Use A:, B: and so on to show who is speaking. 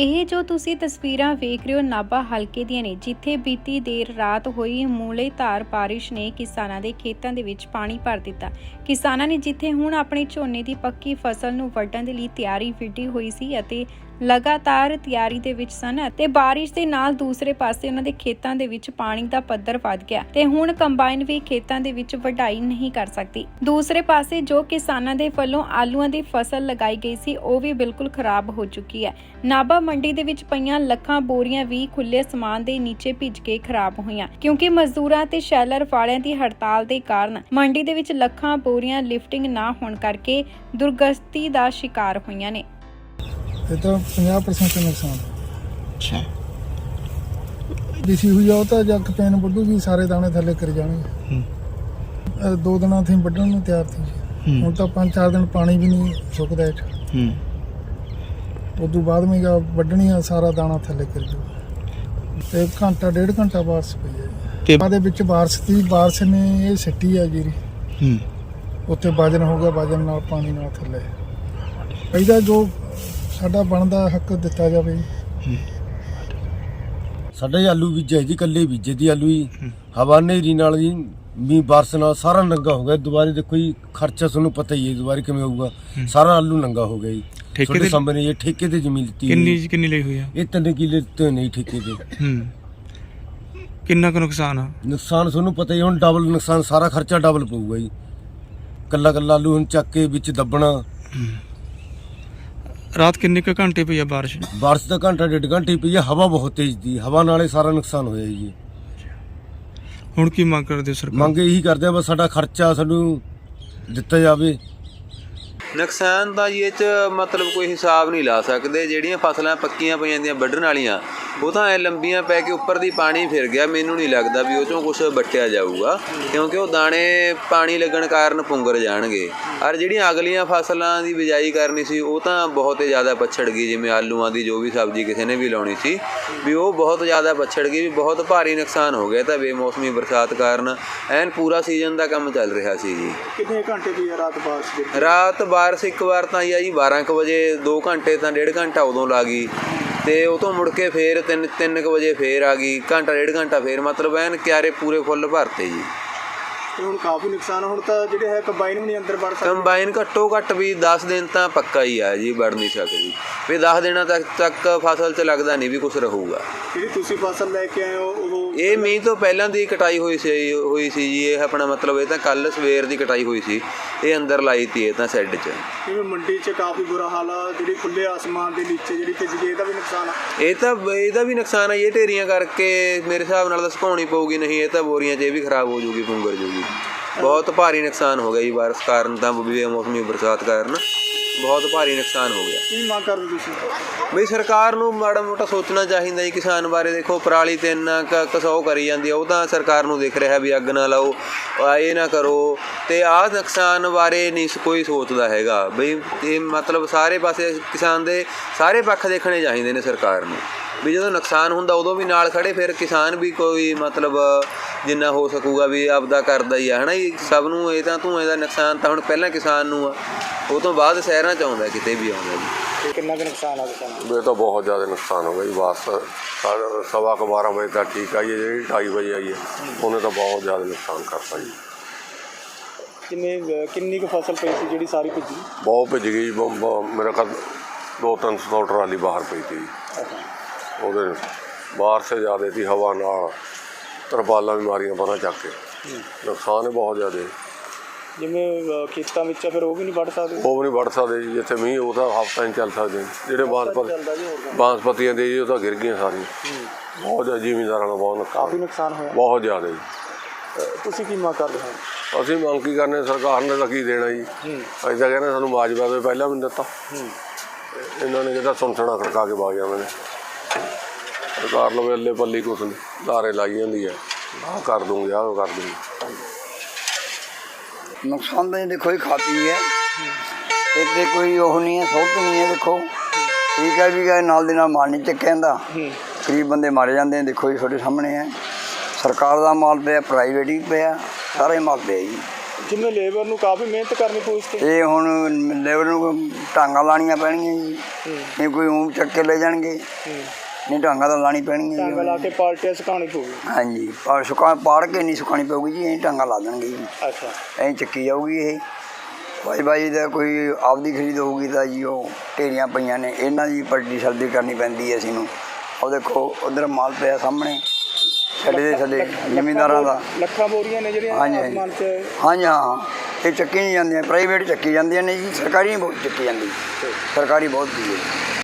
A: ਇਹ ਜੋ ਤੁਸੀਂ ਤਸਵੀਰਾਂ ਵੇਖ ਰਹੇ ਹੋ ਨਾਭਾ ਹਲਕੇ ਦੀਆਂ ਨੇ, ਜਿੱਥੇ ਬੀਤੀ ਦੇਰ ਰਾਤ ਹੋਈ ਮੂਲੇ ਧਾਰ ਬਾਰਿਸ਼ ਨੇ ਕਿਸਾਨਾਂ ਦੇ ਖੇਤਾਂ ਦੇ ਵਿੱਚ ਪਾਣੀ ਭਰ ਦਿੱਤਾ। ਕਿਸਾਨਾਂ ਨੇ ਜਿੱਥੇ ਹੁਣ ਆਪਣੇ ਝੋਨੇ ਦੀ ਪੱਕੀ ਫਸਲ ਨੂੰ ਵੱਢਣ ਦੇ ਲਈ ਤਿਆਰੀ ਵਿੱਢੀ ਹੋਈ ਸੀ ਅਤੇ ਲਗਾਤਾਰ ਤਿਆਰੀ ਦੇ ਵਿੱਚ ਸਨ ਅਤੇ ਬਾਰਿਸ਼ ਦੇ ਨਾਲ ਦੂਸਰੇ ਪਾਸੇ ਉਹਨਾਂ ਦੇ ਖੇਤਾਂ ਦੇ ਵਿੱਚ ਪਾਣੀ ਦਾ ਪੱਧਰ ਵੱਧ ਗਿਆ ਤੇ ਹੁਣ ਕੰਬਾਈਨ ਵੀ ਖੇਤਾਂ ਦੇ ਵਿੱਚ ਵਢਾਈ ਨਹੀਂ ਕਰ ਸਕਦੀ। ਦੂਸਰੇ ਪਾਸੇ ਜੋ ਕਿਸਾਨਾਂ ਦੇ ਵੱਲੋਂ ਆਲੂਆਂ ਦੀ ਫਸਲ ਲਗਾਈ ਗਈ ਸੀ, ਉਹ ਵੀ ਬਿਲਕੁਲ ਖਰਾਬ ਹੋ ਚੁੱਕੀ ਹੈ। ਨਾਭਾ ਮੰਡੀ ਦੇ ਵਿੱਚ ਪਈਆਂ ਲੱਖਾਂ ਬੋਰੀਆਂ ਵੀ ਖੁੱਲੇ ਸਮਾਨ ਦੇ ਨੀਚੇ ਭਿੱਜ ਕੇ ਖਰਾਬ ਹੋਈਆਂ, ਕਿਉਂਕਿ ਮਜ਼ਦੂਰਾਂ ਤੇ ਸ਼ੈਲਰ ਵਾਲਿਆਂ ਦੀ ਹੜਤਾਲ ਦੇ ਕਾਰਨ ਮੰਡੀ ਦੇ ਵਿੱਚ ਲੱਖਾਂ ਬੋਰੀਆਂ ਲਿਫਟਿੰਗ ਨਾ ਹੋਣ ਕਰਕੇ ਦੁਰਗਸਤੀ ਦਾ ਸ਼ਿਕਾਰ ਹੋਈਆਂ ਨੇ।
B: ਇਹ ਤਾਂ 50% ਨੁਕਸਾਨ
C: ਅੱਛਾ।
B: ਦਿਸੀ ਹੋਈ ਆ ਉਹ ਤਾਂ ਜੱਕ ਪੈਨ ਵੱਢੂਗੀ ਸਾਰੇ ਦਾਣੇ ਥੱਲੇ ਕਰ ਜਾਣਗੇ
C: ਹੂੰ।
B: ਇਹ ਦੋ ਦਿਨਾਂ ਥੀ ਵੱਢਣ ਨੂੰ ਤਿਆਰ ਸੀ ਹੁਣ ਤਾਂ ਪੰਜ ਚਾਰ ਦਿਨ ਪਾਣੀ ਵੀ ਨਹੀਂ ਸੁੱਕਦਾ ਇੱਥੇ।
C: ਹੂੰ।
B: ਉਦੋਂ ਬਾਅਦ ਮੈਂ ਜਾ ਵੱਢਣੀ ਆ ਸਾਰਾ ਦਾਣਾ ਥੱਲੇ ਕਰ ਜੂ ਤੇ ਘੰਟਾ ਡੇਢ ਘੰਟਾ ਬਾਰਿਸ਼ ਪਈ ਹੈ
C: ਤੇ
B: ਬਾਅਦ ਦੇ ਵਿੱਚ ਬਾਰਿਸ਼ ਦੀ ਬਾਰਿਸ਼ ਨੇ ਇਹ ਸਿੱਟੀ ਆ ਜੀਰੀ
C: ਹੂੰ।
B: ਉੱਥੇ ਵਜਨ ਹੋ ਗਿਆ ਵਜਨ ਨਾਲ ਪਾਣੀ ਨਾਲ ਥੱਲੇ। ਇਹਦਾ ਜੋ ਸਾਡਾ ਬਣਦਾ ਹੱਕ ਦਿੱਤਾ ਜਾਵੇ। ਜੀ।
D: ਸਾਡਾ ਜੀ ਆਲੂ ਬੀਜਿਆ ਜੀ ਕੱਲੇ ਬੀਜੇ ਦੀ ਆਲੂ ਹੀ। ਹਵਾ ਨੇਰੀ ਨਾਲ ਜੀ ਮੀਂਹ ਬਾਰਸ ਨਾਲ ਸਾਰਾ ਨੰਗਾ ਹੋ ਗਿਆ। ਦੁਬਾਰੇ ਦੇਖੋ ਜੀ ਖਰਚਾ ਤੁਹਾਨੂੰ ਪਤਾ ਹੀ ਹੈ ਦੁਬਾਰੇ ਕਿਵੇਂ ਹੋਊਗਾ। ਸਾਰਾ ਆਲੂ ਨੰਗਾ ਹੋ ਗਿਆ ਜੀ।
C: ਠੇਕੇ ਤੇ
D: ਸਾਹਮਣੇ ਇਹ ਠੇਕੇ ਤੇ ਜ਼ਮੀਨ ਹੈ
C: ਕਿੰਨੀ
D: ਜੀ।
C: ਕਿੰਨੀ ਲਈ ਹੋਈ ਆ?
D: ਇਹ ਤਿੰਨ ਕਿੱਲੇ ਤੇ ਨਹੀਂ ਠੇਕੇ ਤੇ।
C: ਹੂੰ। ਕਿੰਨਾ ਕੁ ਨੁਕਸਾਨ ਆ?
D: ਨੁਕਸਾਨ ਤੁਹਾਨੂੰ ਪਤਾ ਹੈ, ਹੁਣ ਡਬਲ ਨੁਕਸਾਨ ਸਾਰਾ ਖਰਚਾ ਡਬਲ ਪਊਗਾ ਜੀ। ਕੱਲਾ ਕੱਲਾ ਆਲੂ ਹੁਣ ਚੱਕ ਕੇ ਵਿੱਚ ਦੱਬਣਾ।
C: ਰਾਤ ਕਿੰਨੇ ਕੁ ਘੰਟੇ ਪਈ ਆ ਬਾਰਿਸ਼?
D: ਬਾਰਿਸ਼ ਦਾ ਘੰਟਾ ਡੇਢ ਘੰਟੇ ਪਈ ਹੈ ਹਵਾ ਬਹੁਤ ਤੇਜ਼ ਦੀ। ਹਵਾ ਨਾਲੇ ਸਾਰਾ ਨੁਕਸਾਨ ਹੋਇਆ ਜੀ।
C: ਹੁਣ ਕੀ ਮੰਗ ਕਰਦੇ ਹੋ ਸਰਕਾਰ?
D: ਮੰਗ ਇਹੀ ਕਰਦੇ ਆ ਬਸ ਸਾਡਾ ਖਰਚਾ ਸਾਨੂੰ ਦਿੱਤਾ ਜਾਵੇ।
E: ਨੁਕਸਾਨ ਤਾਂ ਜੀ ਇਹ ਚ ਮਤਲਬ ਕੋਈ ਹਿਸਾਬ ਨਹੀਂ ਲਾ ਸਕਦੇ। ਜਿਹੜੀਆਂ ਫਸਲਾਂ ਪੱਕੀਆਂ ਪਈਆਂ ਦੀਆਂ ਵੱਢਣ ਵਾਲੀਆਂ ਉਹ ਤਾਂ ਐ ਲੰਬੀਆਂ ਪੈ ਕੇ ਉੱਪਰ ਦੀ ਪਾਣੀ ਫਿਰ ਗਿਆ। ਮੈਨੂੰ ਨਹੀਂ ਲੱਗਦਾ ਵੀ ਉਹ ਚੋਂ ਕੁਝ ਵੱਟਿਆ ਜਾਊਗਾ ਕਿਉਂਕਿ ਉਹ ਦਾਣੇ ਪਾਣੀ ਲੱਗਣ ਕਾਰਨ ਪੁੰਗਰ ਜਾਣਗੇ। ਔਰ ਜਿਹੜੀਆਂ ਅਗਲੀਆਂ ਫਸਲਾਂ ਦੀ ਬਿਜਾਈ ਕਰਨੀ ਸੀ ਉਹ ਤਾਂ ਬਹੁਤ ਹੀ ਜ਼ਿਆਦਾ ਪਛੜ ਗਈ। ਜਿਵੇਂ ਆਲੂਆਂ ਦੀ ਜੋ ਵੀ ਸਬਜ਼ੀ ਕਿਸੇ ਨੇ ਵੀ ਲਾਉਣੀ ਸੀ ਵੀ ਉਹ ਬਹੁਤ ਜ਼ਿਆਦਾ ਪਛੜ ਗਈ ਵੀ ਬਹੁਤ ਭਾਰੀ ਨੁਕਸਾਨ ਹੋ ਗਿਆ ਤਾਂ ਬੇਮੌਸਮੀ ਬਰਸਾਤ ਕਾਰਨ। ਐਨ ਪੂਰਾ ਸੀਜ਼ਨ ਦਾ ਕੰਮ ਚੱਲ ਰਿਹਾ ਸੀ ਜੀ।
B: ਕਿੰਨੇ ਘੰਟੇ ਦੀ ਰਾਤ ਬਾਰਿਸ਼?
E: ਰਾਤ ਬਾਰਿਸ਼ ਇੱਕ ਵਾਰ ਤਾਂ ਆਈ ਆ ਜੀ 12 ਕੁ ਵਜੇ 2 ਘੰਟੇ ਤਾਂ ਡੇਢ ਘੰਟਾ ਉਦੋਂ ਲਾ ਗਈ। ਤੇ ਉਹ ਤੋਂ ਮੁੜ ਕੇ ਫੇਰ 3 3 ਕੁ ਵਜੇ ਫੇਰ ਆ ਗਈ ਘੰਟਾ ਡੇਢ ਘੰਟਾ ਫੇਰ ਮਤਲਬ ਐਨ ਕਿਆਰੇ ਪੂਰੇ ਫੁੱਲ ਭਰਤੇ ਜੀ।
B: ਤੇ ਹੁਣ ਕਾਫੀ ਨੁਕਸਾਨ ਹੁਣ ਤਾਂ ਜਿਹੜੇ ਹੈ ਕੰਬਾਈਨ ਵੀ ਨਹੀਂ ਅੰਦਰ ਵੜ
E: ਕੰਬਾਈਨ ਘੱਟੋ ਘੱਟ ਵੀ 10 ਦਿਨ ਤਾਂ ਪੱਕਾ ਹੀ ਆ ਜੀ ਵੜ ਨਹੀਂ ਸਕਦੀ ਵੀ 10 ਦਿਨਾਂ ਤੱਕ ਤੱਕ ਫਸਲ 'ਚ ਲੱਗਦਾ ਨਹੀਂ ਵੀ ਕੁਝ ਰਹੂਗਾ।
B: ਜਿਹੜੀ ਤੁਸੀਂ ਫਸਲ ਲੈ ਕੇ ਆਏ ਹੋ ਉਦੋਂ
E: ਇਹ ਮੀਂਹ ਤੋਂ ਪਹਿਲਾਂ ਦੀ ਕਟਾਈ ਹੋਈ ਸੀ ਹੋਈ ਸੀ ਜੀ ਇਹ ਆਪਣਾ ਮਤਲਬ ਇਹ ਤਾਂ ਕੱਲ ਸਵੇਰ ਦੀ ਕਟਾਈ ਹੋਈ ਸੀ ਇਹ ਅੰਦਰ ਲਾਈ ਤੀ ਇਹ ਤਾਂ ਸ਼ੈੱਡ 'ਚ।
B: ਜਿਵੇਂ ਮੰਡੀ 'ਚ ਕਾਫੀ ਬੁਰਾ ਹਾਲ ਆ ਜਿਹੜੀ ਖੁੱਲੇ ਆਸਮਾਨ ਦੇ ਨੀਚੇ ਜਿਹੜੀ ਭਿੱਜ ਗਈ ਇਹਦਾ ਵੀ ਨੁਕਸਾਨ ਆ।
E: ਇਹ ਤਾਂ ਇਹਦਾ ਵੀ ਨੁਕਸਾਨ ਹੈ ਇਹ ਢੇਰੀਆਂ ਕਰਕੇ ਮੇਰੇ ਹਿਸਾਬ ਨਾਲ ਤਾਂ ਸੁਕਾਉਣੀ ਪਊਗੀ ਨਹੀਂ ਇਹ ਤਾਂ ਬੋਰੀਆਂ 'ਚ ਇਹ ਵੀ ਖਰਾਬ ਹੋ ਜੂਗੀ ਪੁੰਗਰ ਜੂਗੀ। ਬਹੁਤ ਭਾਰੀ ਨੁਕਸਾਨ ਹੋ ਗਿਆ ਜੀ ਬਾਰਿਸ਼ ਕਾਰਨ ਤਾਂ ਬੇਮੌਸਮੀ ਬਰਸਾਤ ਕਾਰਨ। ਬਹੁਤ ਭਾਰੀ ਨੁਕਸਾਨ ਹੋ ਗਿਆ।
B: ਕੀ ਮੰਗ ਕਰਦੇ ਤੁਸੀਂ?
E: ਬਈ ਸਰਕਾਰ ਨੂੰ ਮਾੜਾ ਮੋਟਾ ਸੋਚਣਾ ਚਾਹੀਦਾ ਜੀ ਕਿਸਾਨ ਬਾਰੇ ਦੇਖੋ ਪਰਾਲੀ ਤੇ ਇੰਨਾ ਕ- ਕਸਾਓ ਕਰੀ ਜਾਂਦੀ ਆ ਉਹ ਤਾਂ ਸਰਕਾਰ ਨੂੰ ਦਿਖ ਰਿਹਾ ਵੀ ਅੱਗ ਨਾ ਲਾਓ ਆ ਇਹ ਨਾ ਕਰੋ ਤੇ ਆਹ ਨੁਕਸਾਨ ਬਾਰੇ ਨਹੀਂ ਕੋਈ ਸੋਚਦਾ ਹੈਗਾ। ਬਈ ਇਹ ਮਤਲਬ ਸਾਰੇ ਪਾਸੇ ਕਿਸਾਨ ਦੇ ਸਾਰੇ ਪੱਖ ਦੇਖਣੇ ਚਾਹੀਦੇ ਨੇ ਸਰਕਾਰ ਨੂੰ। ਵੀ ਜਦੋਂ ਨੁਕਸਾਨ ਹੁੰਦਾ ਉਦੋਂ ਵੀ ਨਾਲ ਖੜੇ ਫਿਰ ਕਿਸਾਨ ਵੀ ਕੋਈ ਮਤਲਬ ਜਿੰਨਾ ਹੋ ਸਕੂਗਾ ਵੀ ਆਪਦਾ ਕਰਦਾ ਹੀ ਆ ਹਨਾ ਸਭ ਨੂੰ ਇਹ ਤਾਂ ਧੂਏ ਦਾ ਨੁਕਸਾਨ ਤਾਂ ਹੁਣ ਪਹਿਲਾਂ ਕਿਸਾਨ ਨੂੰ ਆ। ਉਹ ਤੋਂ ਬਾਅਦ ਸ਼ਹਿਰਾਂ ਚ ਆਉਂਦਾ ਕਿਤੇ ਵੀ ਆਉਂਦਾ ਜੀ।
B: ਕਿੰਨਾ ਕੁ ਨੁਕਸਾਨ ਆ ਕਿਸਾਨ
F: ਇਹ ਤਾਂ ਬਹੁਤ ਜ਼ਿਆਦਾ ਨੁਕਸਾਨ ਹੋ ਗਿਆ ਜੀ ਬਸ। ਸਾ- ਸਵਾ ਕੁ 12 ਵਜੇ ਤੱਕ ਠੀਕ ਆਈ ਹੈ ਜਿਹੜੀ 2:30 ਵਜੇ ਆਈ ਹੈ ਉਹਨੇ ਤਾਂ ਬਹੁਤ ਜ਼ਿਆਦਾ ਨੁਕਸਾਨ ਕਰਤਾ ਜੀ।
B: ਕਿੰਨੇ ਕਿੰਨੀ ਕੁ ਫਸਲ ਪਈ ਸੀ ਜਿਹੜੀ ਸਾਰੀ ਭਿੱਜੀ?
F: ਬਹੁਤ ਭਿੱਜ ਗਈ ਬ- ਬ- ਮੇਰਾ ਖਿਆਲ ਦੋ ਤਿੰਨ ਸੌ ਟਰਾਲੀ ਬਾਹਰ ਪਈ ਤੀ ਜੀ। ਉਹਦੇ ਬਾਰਿਸ਼ ਜ਼ਿਆਦਾ ਸੀ ਹਵਾ ਨਾਲ ਤਰਪਾਲਾਂ ਵੀ ਮਾਰੀਆਂ ਪਰਾਂ ਚੱਕ ਕੇ। ਨੁਕਸਾਨ ਹੀ ਬਹੁਤ ਜ਼ਿਆਦਾ। ਹੈ।
B: ਜਿਵੇਂ ਖੇਤਾਂ ਵਿੱਚ ਆ, ਫਿਰ ਉਹ ਵੀ ਨਹੀਂ ਵੱਢ ਸਕਦੇ?
F: ਉਹ ਵੀ ਨਹੀਂ ਵੱਢ ਸਕਦੇ ਜੀ ਜਿੱਥੇ ਮੀਂਹ ਉਹ ਤਾਂ ਹਫ਼ਤਾ ਨਹੀਂ ਚੱਲ ਸਕਦੇ। ਜੀ। ਜਿਹੜੇ ਬਾਂਸਪਤ ਬਾਂਸਪਤੀਆਂ ਦੇ ਜੀ ਉਹ ਤਾਂ ਗਿਰ ਗਈਆਂ ਸਾਰੀਆਂ। ਬਹੁਤ ਜ਼ਿਆਦਾ ਜ਼ਿਮੀਂਦਾਰਾਂ ਦਾ ਬਹੁਤ
B: ਕਾਫੀ
F: ਨੁਕਸਾਨ
B: ਨੁਕਸਾਨ ਹੋਇਆ।
F: ਬਹੁਤ ਜ਼ਿਆਦਾ ਜੀ।
B: ਤੁਸੀਂ ਕੀ ਮੰਗ ਕਰਦੇ ਹੋ?
F: ਅਸੀਂ ਮੰਗ ਕੀ ਕਰਨੇ ਸਰਕਾਰ ਨੇ ਤਾਂ ਕੀ ਦੇਣਾ ਜੀ? ਅਸੀਂ ਤਾਂ ਕਹਿੰਦੇ ਸਾਨੂੰ ਮਾਜਵਾ ਦੇ ਪਹਿਲਾਂ ਵੀ ਨੀ ਦਿੱਤਾ। ਇਹਨਾਂ ਨੇ ਜਿਹੜਾ ਸੁਣਸਣਾ ਖੜਕਾ ਕੇ ਬਾਗ ਜਾਂਦੇ ਨੇ ਸਰਕਾਰ ਲਵੇ ਅੱਲੇ ਪੱਲੀ ਕੁਛ ਨਹੀਂ ਧਾਰੇ ਲਾਈ ਜਾਂਦੀ ਹੈ। ਆਹ ਕਰ ਦੂੰਗੀ ਆਹ ਕਰ ਦੂੰਗੀ।
G: ਨੁਕਸਾਨ ਤਾਂ ਜੀ ਦੇਖੋ ਇਹ ਖਾਤੀ ਹੈ। ਇੱਥੇ ਕੋਈ ਉਹ ਨਹੀਂ ਹੈ ਸੋਧ ਨਹੀਂ ਹੈ ਦੇਖੋ। ਠੀਕ ਹੈ ਵੀ ਇਹ ਨਾਲ ਦੇ ਨਾਲ ਮਾਲ ਨਹੀਂ ਚੱਕਿਆ ਜਾਂਦਾ। ਗਰੀਬ ਬੰਦੇ ਮਾਰੇ ਜਾਂਦੇ ਨੇ ਦੇਖੋ ਜੀ ਤੁਹਾਡੇ ਸਾਹਮਣੇ ਹੈ। ਸਰਕਾਰ ਦਾ ਮਾਲ ਪਿਆ ਪ੍ਰਾਈਵੇਟ ਹੀ ਪਿਆ ਸਾਰਾ ਮਾਲ ਪਿਆ ਜੀ।
H: ਜਿਵੇਂ ਲੇਬਰ ਨੂੰ ਕਾਫੀ ਮਿਹਨਤ ਕਰਨੀ ਪਊ ਇਸ ਤੇ।
G: ਇਹ ਹੁਣ ਲੇਬਰ ਨੂੰ ਟਾਂਗਾ ਲਾਣੀਆਂ ਪੈਣਗੀਆਂ ਜੀ। ਨਹੀਂ ਕੋਈ ਊਂ ਚੱਕ ਕੇ ਲੈ ਜਾਣਗੇ। ਨਹੀਂ ਟਾਂਗਾ ਤਾਂ ਲਾਣੀ ਪੈਣਗੀਆਂ
H: ਟਾਂਗਾ
G: ਜੀ
H: ਲਾ ਕੇ ਪਾਲਟੀਆਂ ਸੁਕਾਉਣੀ ਪਊਗੀ।
G: ਹਾਂਜੀ ਪਰ ਸੁਕਾ ਪਾੜ ਕੇ ਨਹੀਂ ਸੁਕਾਣੀ ਪਊਗੀ ਜੀ ਇਹ ਟਾਂਗਾ ਲਾ ਦੇਣਗੇ ਜੀ।
H: ਅੱਛਾ।
G: ਐਂ ਚੱਕੀ ਜਾਊਗੀ ਇਹ। ਬਾਈ ਬਾਈ ਦਾ ਕੋਈ ਆਪਦੀ ਖਰੀਦ ਹੋਊਗੀ ਤਾਂ ਜੀ ਉਹ ਢੇਰੀਆਂ ਪਈਆਂ ਨੇ। ਇਹਨਾਂ ਦੀ ਪਲਟੀ ਸਲਦੀ ਕਰਨੀ ਪੈਂਦੀ ਹੈ ਅਸੀਂ ਨੂੰ। ਉਹ ਦੇਖੋ ਉਧਰ ਮਾਲ ਪਿਆ ਸਾਹਮਣੇ। ਸਾਡੇ ਦੇ ਸਾਡੇ ਜ਼ਿਮੀਂਦਾਰਾਂ ਦਾ।
H: ਲੱਖਾਂ ਬੋਰੀਆਂ ਨੇ ਜਿਹੜੀਆਂ
G: ਹਾਂਜੀ, ਹਾਂਜੀ।
H: ਆਸਮਾਨ 'ਚ।
G: ਹਾਂਜੀ ਹਾਂ। ਇਹ ਚੱਕੀ ਨਹੀਂ ਜਾਂਦੀਆਂ ਪ੍ਰਾਈਵੇਟ ਚੱਕੀ ਜਾਂਦੀਆਂ ਨੇ ਜੀ। ਸਰਕਾਰੀ ਨਹੀਂ ਬਹੁਤ ਚੱਕੀ ਜਾਂਦੀ। ਸਰਕਾਰੀ ਬਹੁਤ ਦੀ ਹੈ।